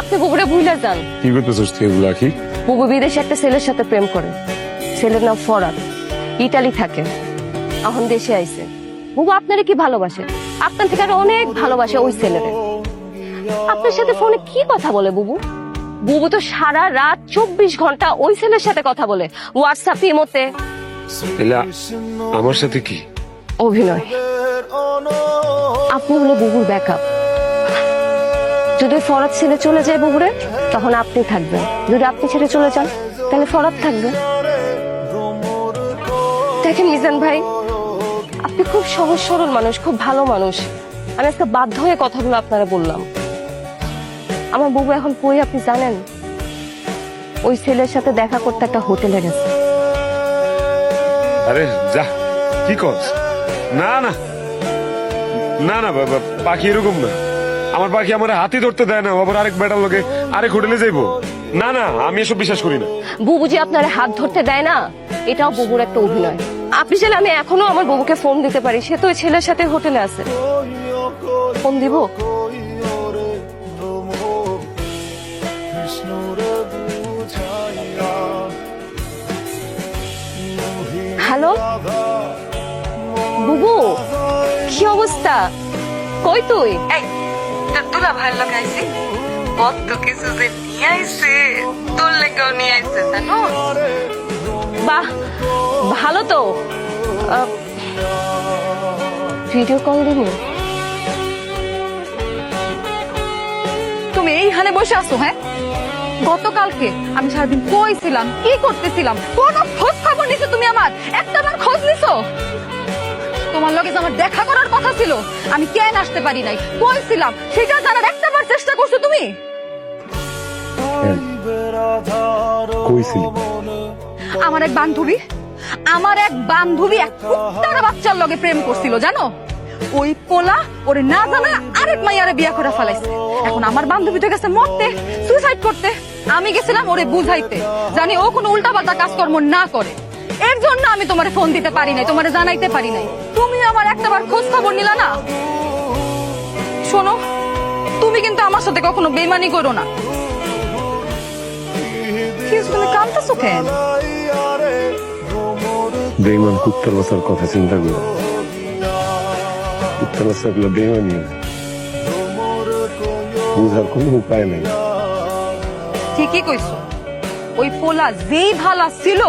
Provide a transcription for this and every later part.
আপনি বুবুরে ভুলে যান। কি করতেছিস তুই এগুলো আখি বুবু বিদেশে একটা ছেলের সাথে প্রেম করে। ছেলের নাম ফরাদ। ইটালি থাকে। এখন দেশে আইছে। বুবু আপনারে কি ভালোবাসে? আপনার থেকে আরও অনেক ভালোবাসে ওই ছেলেরে। আপনার সাথে ফোনে কি কথা বলে বুবু? বুবু তো সারা রাত চব্বিশ ঘণ্টা ওই ছেলের সাথে কথা বলে। হোয়াটসঅ্যাপ ইমোতে। আমার সাথে কি? অভিনয়। আপনি হলো বুবুর ব্যাকআপ যদি ফরাদ ছেলে চলে যায় বুবুরে তখন আপনি থাকবেন। যদি আপনি ছেড়ে চলে যান, তাহলে ফরাদ থাকবে। দেখেন মিজান ভাই, আপনি খুব সহজ সরল মানুষ, খুব ভালো মানুষ। আমি আজকে বাধ্য হয়ে কথাগুলো আপনারা বললাম। আমার বুবু এখন কই আপনি জানেন? ওই ছেলের সাথে দেখা করতে একটা হোটেলে গেছে। আরে যা, কি করছ? না না। না না পাখি এরকম না। আমার পাখি আমার হাতি ধরতে দেয় না আবার আরেক বেটার লোকে আরেক হোটেলে যাইবো। না না আমি এসব বিশ্বাস করি না। বুবু যে আপনার হাত ধরতে দেয় না এটাও বুবুর একটা অভিনয়। আপনি চাইলে আমি এখনও আমার বুবুকে ফোন দিতে পারি সে তো ওই ছেলের সাথে হোটেলে আছে। ফোন দিব? হ্যালো? বুবু কি অবস্থা? কই তুই? এই কিছু যে লেগেও জানো? বাহ, ভালো তো। ভিডিও কল দিনি তুমি এইখানে বসে আছো হ্যাঁ? গতকালকে আমি সারাদিন কই ছিলাম কি করতেছিলাম? কোন খোঁজ খবর নিছো তুমি আমার? একটা খোঁজ নিছো? তোমার লগে আমার দেখা করার কথা ছিল আমি কেন আসতে পারি নাই? কই ছিলাম সেটা জানার একটা বার চেষ্টা করছ তুমি? আমার এক বান্ধবী আমার এক বান্ধবী এক কুত্তার বাচ্চার লগে প্রেম করছিল জানো? ওই পোলা ওরে না জানা আরেক মাইয়ারে বিয়া করে ফেলাইছে। এখন আমার বান্ধবী তো গেছে মরতে সুইসাইড করতে। আমি গেছিলাম ওরে বুঝাইতে। জানি ও কোনো উল্টাপাল্টা কাজকর্ম না করে। এর জন্য আমি তোমারে ফোন দিতে পারি নাই তোমারে জানাইতে পারি নাই। তুমি আমার একটাবার খোঁজ খবর নিলা না? শোনো তুমি কিন্তু আমার সাথে কখনো বেমানি করো না। তুমি কাঁদতেছো কেন? বেইমান কুত্তার বাসার কথা চিন্তা করো। কুত্তার বেইমানি বুঝার কোনো উপায় নেই। ঠিকই কইছো। ওই পোলা যেই ভালা ছিল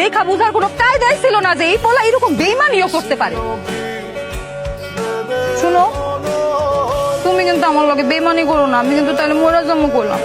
দেখা বুঝার কোনো কায়দাই ছিল না যে এই পোলা এরকম বেইমানিও করতে পারে। শুনো, তুমি কিন্তু আমার লোকে বেইমানি করো না, আমি কিন্তু তাহলে মোরা জন্ম করলাম